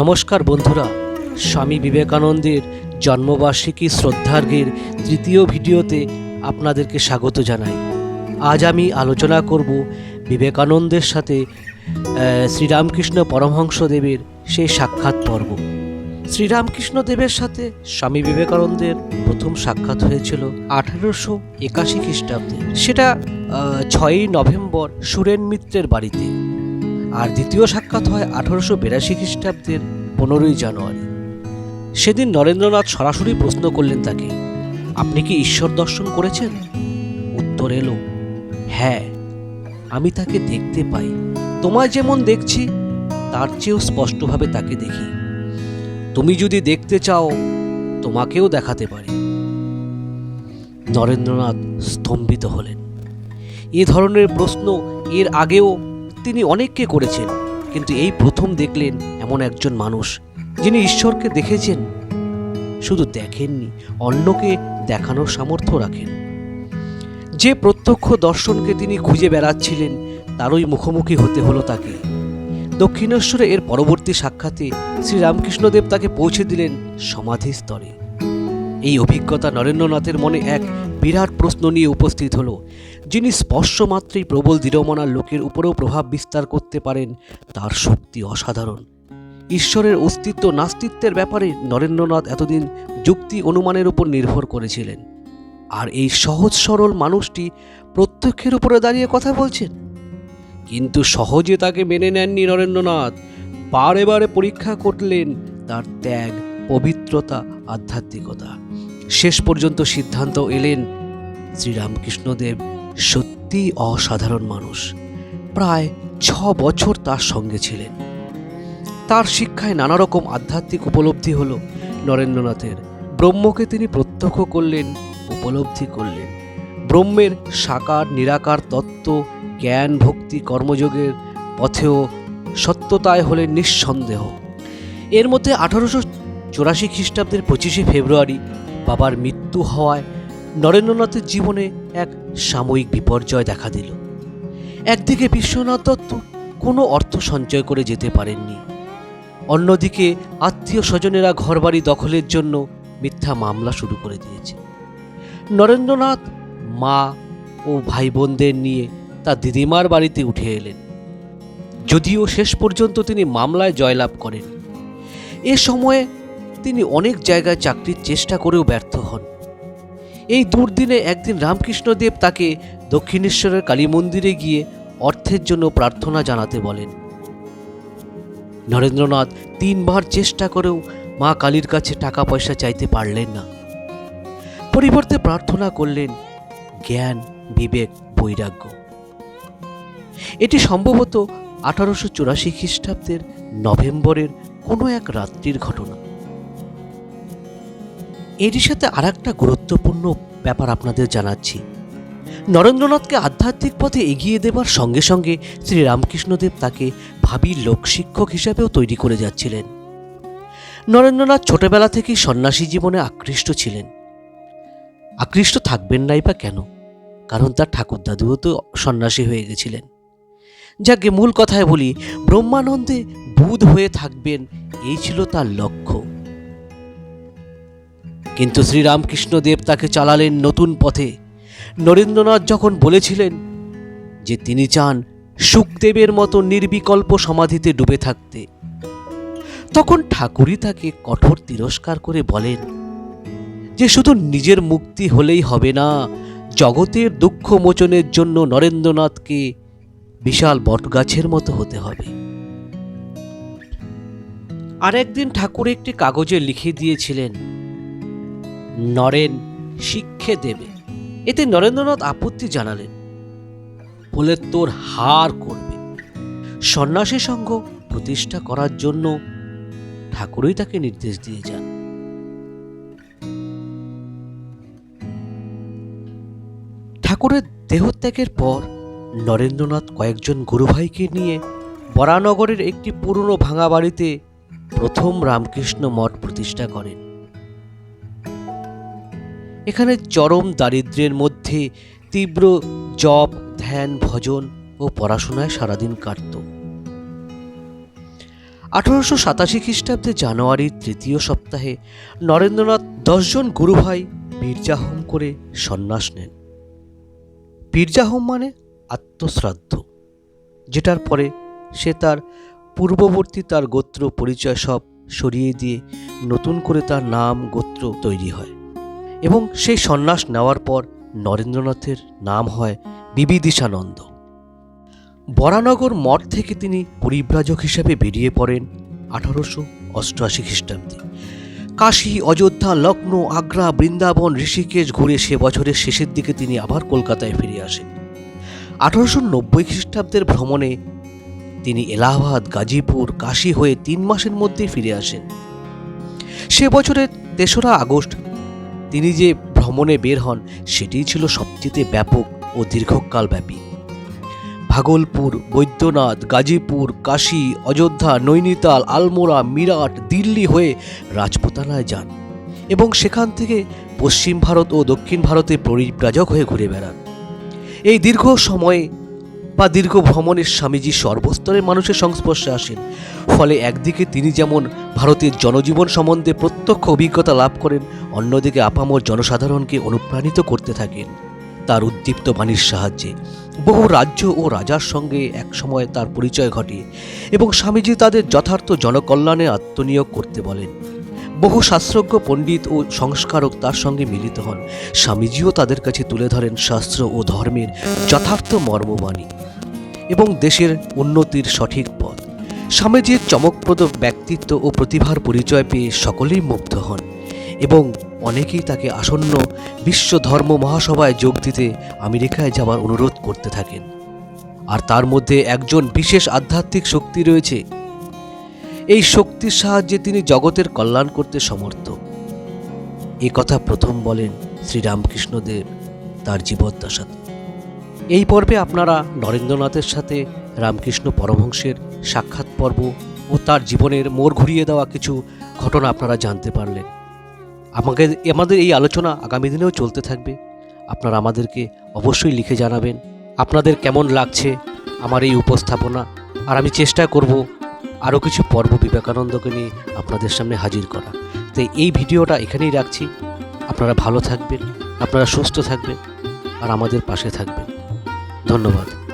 নমস্কার বন্ধুরা, স্বামী বিবেকানন্দের জন্মবার্ষিকী শ্রদ্ধার্ঘের তৃতীয় ভিডিওতে আপনাদেরকে স্বাগত জানাই। আজ আমি আলোচনা করব বিবেকানন্দের সাথে শ্রীরামকৃষ্ণ পরমহংসদেবের সেই সাক্ষাৎ পর্ব। শ্রীরামকৃষ্ণ দেবের সাথে স্বামী বিবেকানন্দের প্রথম সাক্ষাৎ হয়েছিল আঠারোশো একাশি খ্রিস্টাব্দে। সেটা ছয়ই নভেম্বর সুরেন মিত্রের বাড়িতে। আর দ্বিতীয় সাক্ষাৎ হয় আঠারোশো বিরাশি খ্রিস্টাব্দের পনেরোই জানুয়ারি। সেদিন নরেন্দ্রনাথ সরাসরি প্রশ্ন করলেন তাকে, আপনি কি ঈশ্বর দর্শন করেছেন? উত্তর এলো হ্যাঁ আমি তাকে দেখতে পাই। তোমায় যেমন দেখছি, তার চেয়েও স্পষ্টভাবে তাকে দেখি। তুমি যদি দেখতে চাও, তোমাকেও দেখাতে পারি। নরেন্দ্রনাথ স্তম্ভিত হলেন। এ ধরনের প্রশ্ন এর আগেও তিনি অনেককে করেছেন, কিন্তু এই প্রথম দেখলেন এমন একজন মানুষ যিনি ঈশ্বরকে দেখেছেন, শুধু দেখেননি, অন্যকে দেখানোর সামর্থ্য রাখেন। যে প্রত্যক্ষ দর্শনকে তিনি খুঁজে বেড়াচ্ছিলেন, তারই মুখোমুখি হতে হলো তাকে। দক্ষিণেশ্বরে এর পরবর্তী সাক্ষাতে শ্রীরামকৃষ্ণদেব তাকে পৌঁছে দিলেন সমাধি স্তরে এই অভিজ্ঞতা নরেন্দ্রনাথের মনে এক বিরাট প্রশ্ন নিয়ে উপস্থিত হলো যিনি স্পর্শ মাত্রই প্রবল দৃঢ়মনার লোকের উপরেও প্রভাব বিস্তার করতে পারেন, তার শক্তি অসাধারণ। ঈশ্বরের অস্তিত্ব নাস্তিত্বের ব্যাপারে নরেন্দ্রনাথ এতদিন যুক্তি অনুমানের উপর নির্ভর করেছিলেন। আর এই সহজ সরল মানুষটি প্রত্যক্ষের উপরে দাঁড়িয়ে কথা বলছেন? কিন্তু সহজে তাকে মেনে নেননি নরেন্দ্রনাথ। বারে বারে পরীক্ষা করলেন তার ত্যাগ, পবিত্রতা, আধ্যাত্মিকতা। শেষ পর্যন্ত সিদ্ধান্ত এলেন শ্রীরামকৃষ্ণদেব। সত্যি অসাধারণ মানুষ। প্রায় ছ বছর তার সঙ্গে ছিলেন। তার শিক্ষায় নানা রকম আধ্যাত্মিক উপলব্ধি হল নরেন্দ্রনাথের। ব্রহ্মকে তিনি প্রত্যক্ষ করলেন, উপলব্ধি করলেন। ব্রহ্মের সাকার, নিরাকার তত্ত্ব, জ্ঞান, ভক্তি, কর্মযোগের পথেও সত্যতায় হলেন নিঃসন্দেহ। এর মধ্যে আঠারোশো চুরাশি খ্রিস্টাব্দের পঁচিশে ফেব্রুয়ারি বাবার মৃত্যু হওয়ায় নরেন্দ্রনাথের জীবনে এক সাময়িক বিপর্যয় দেখা দিল। একদিকে বিশ্বনাথ দত্ত কোনো অর্থ সঞ্চয় করে যেতে পারেননি। অন্যদিকে আত্মীয় স্বজনেরা ঘরবাড়ি দখলের জন্য মিথ্যা মামলা শুরু করে দিয়েছে। নরেন্দ্রনাথ মা ও ভাই বোনদের নিয়ে তার দিদিমার বাড়িতে উঠে এলেন। যদিও শেষ পর্যন্ত তিনি মামলায় জয়লাভ করেন। এ সময়ে তিনি অনেক জায়গায় চাকরির চেষ্টা করেও ব্যর্থ হন। এই দুর্দিনে একদিন রামকৃষ্ণদেব তাকে দক্ষিণেশ্বরের কালী মন্দিরে গিয়ে অর্থের জন্য প্রার্থনা জানাতে বলেন। নরেন্দ্রনাথ তিনবার চেষ্টা করেও মা কালীর কাছে টাকা পয়সা চাইতে পারলেন না। পরিবর্তে প্রার্থনা করলেন, জ্ঞান, বিবেক, বৈরাগ্য। এটি সম্ভবত আঠারোশো চুরাশি খ্রিস্টাব্দের নভেম্বরের কোনো এক রাত্রির ঘটনা। এরই সাথে আর একটা গুরুত্বপূর্ণ ব্যাপার আপনাদের জানাচ্ছি। নরেন্দ্রনাথকে আধ্যাত্মিক পথে এগিয়ে দেবার সঙ্গে সঙ্গে শ্রী রামকৃষ্ণদেব তাকে ভাবি লোকশিক্ষক হিসাবেও তৈরি করে যাচ্ছিলেন। নরেন্দ্রনাথ ছোটবেলা থেকেই সন্ন্যাসী জীবনে আকৃষ্ট ছিলেন। আকৃষ্ট থাকবেন নাই বা কেন? কারণ তার ঠাকুর দাদুও তো সন্ন্যাসী হয়ে গেছিলেন। যাকে মূল কথায় বলি, ব্রহ্মানন্দে বুধ হয়ে থাকবেন, এই ছিল তার লক্ষ্য। কিন্তু শ্রীরামকৃষ্ণদেব তাকে চালালেন নতুন পথে। নরেন্দ্রনাথ যখন বলেছিলেন যে তিনি চান সুখদেবের মতো নির্বিকল্প সমাধিতে ডুবে থাকতে, তখন ঠাকুরই তাকে কঠোর তিরস্কার করে বলেন যে শুধু নিজের মুক্তি হলেই হবে না, জগতের দুঃখ মোচনের জন্য নরেন্দ্রনাথকে বিশাল বটগাছের মতো হতে হবে। আরেকদিন ঠাকুর একটি কাগজে লিখে দিয়েছিলেন নরেন শিক্ষে দেবে। এতে নরেন্দ্রনাথ আপত্তি জানালেন। বলে তোর হার করবে। সন্ন্যাসী সংঘ প্রতিষ্ঠা করার জন্য ঠাকুরই তাকে নির্দেশ দিয়ে যান। ঠাকুরের দেহত্যাগের পর নরেন্দ্রনাথ কয়েকজন গুরুভাইকে নিয়ে বরানগরের একটি পুরনো ভাঙা বাড়িতে প্রথম রামকৃষ্ণ মঠ প্রতিষ্ঠা করেন। এখানে চরম দারিদ্র্যের মধ্যে তীব্র জপ, ধ্যান, ভজন ও পড়াশোনায় সারাদিন কাটত। আঠারোশো সাতাশি খ্রিস্টাব্দে জানুয়ারির তৃতীয় সপ্তাহে নরেন্দ্রনাথ দশজন গুরুভাই বীরজাহোম করে সন্ন্যাস নেন। বীরজাহোম মানে আত্মশ্রাদ্ধ, যেটার পরে সে তার পূর্ববর্তী তার গোত্র পরিচয় সব সরিয়ে দিয়ে নতুন করে তার নাম গোত্র তৈরি হয়। এবং সেই সন্ন্যাস নেওয়ার পর নরেন্দ্রনাথের নাম হয় বিবিদিশানন্দ। বরানগর মঠ থেকে তিনি পরিব্রাজক হিসেবে বেরিয়ে পড়েন আঠারোশো অষ্টআশি খ্রিস্টাব্দে। কাশী, অযোধ্যা লখনৌ আগ্রা, বৃন্দাবন, ঋষিকেশ ঘুরে সে বছরের শেষের দিকে তিনি আবার কলকাতায় ফিরে আসেন। আঠারোশো নব্বই খ্রিস্টাব্দের ভ্রমণে তিনি এলাহাবাদ, গাজীপুর, কাশী হয়ে তিন মাসের মধ্যে ফিরে আসেন। সে বছরের তেসরা আগস্ট তিনি যে ভ্রমণে বের হন, সেটিই ছিল সবচেয়ে ব্যাপক ও দীর্ঘকাল ব্যাপী ভাগলপুর, বৈদ্যনাথ, গাজীপুর, কাশী, অযোধ্যা, নৈনিতাল, আলমোড়া, মিরাট, দিল্লি হয়ে রাজপুতানায় যান এবং সেখান থেকে পশ্চিম ভারত ও দক্ষিণ ভারতে পরিব্রাজক হয়ে ঘুরে বেড়ান। এই দীর্ঘ সময়ে বা দীর্ঘ ভ্রমণে স্বামীজি সর্বস্তরের মানুষের সংস্পর্শে আসেন। ফলে একদিকে তিনি যেমন ভারতের জনজীবন সম্বন্ধে প্রত্যক্ষ অভিজ্ঞতা লাভ করেন, অন্যদিকে আপামর জনসাধারণকে অনুপ্রাণিত করতে থাকেন। তার উদ্দীপ্ত বাণীর সাহায্যে বহু রাজ্য ও রাজার সঙ্গে একসময় তার পরিচয় ঘটে এবং স্বামীজি তাদের যথার্থ জনকল্যাণে আত্মনিয়োগ করতে বলেন। বহু শাস্ত্রজ্ঞ, পণ্ডিত ও সংস্কারক তার সঙ্গে মিলিত হন। স্বামীজিও তাদের কাছে তুলে ধরেন শাস্ত্র ও ধর্মের যথার্থ মর্মবাণী এবং দেশের উন্নতির সঠিক পথ। স্বামীজির চমকপ্রদ ব্যক্তিত্ব ও প্রতিভার পরিচয় পেয়ে সকলেই মুগ্ধ হন এবং অনেকেই তাকে আসন্ন বিশ্ব ধর্ম মহাসভায় যোগ দিতে আমেরিকায় যাওয়ার অনুরোধ করতে থাকেন। আর তার মধ্যে একজন বিশেষ আধ্যাত্মিক শক্তি রয়েছে এই শক্তির সাহায্যে তিনি জগতের কল্যাণ করতে সমর্থ। এ কথা প্রথম বলেন শ্রীরামকৃষ্ণদেব তার জীবদ্দশাতে। এই পর্বে আপনারা নরেন্দ্রনাথের সাথে রামকৃষ্ণ পরমহংসের সাক্ষাৎ পর্ব ও তার জীবনের মোড় ঘুরিয়ে দেওয়া কিছু ঘটনা আপনারা জানতে পারলেন। আমাকে, আমাদের এই আলোচনা আগামী দিনেও চলতে থাকবে। আপনারা আমাদেরকে অবশ্যই লিখে জানাবেন, আপনাদের কেমন লাগছে আমার এই উপস্থাপনা। আর আমি চেষ্টা করব আরও কিছু পর্ব বিবেকানন্দকে নিয়ে আপনাদের সামনে হাজির করা। তো এই ভিডিওটা এখানেই রাখছি। আপনারা ভালো থাকবেন, আপনারা সুস্থ থাকবেন, আর আমাদের পাশে থাকবেন। ধন্যবাদ।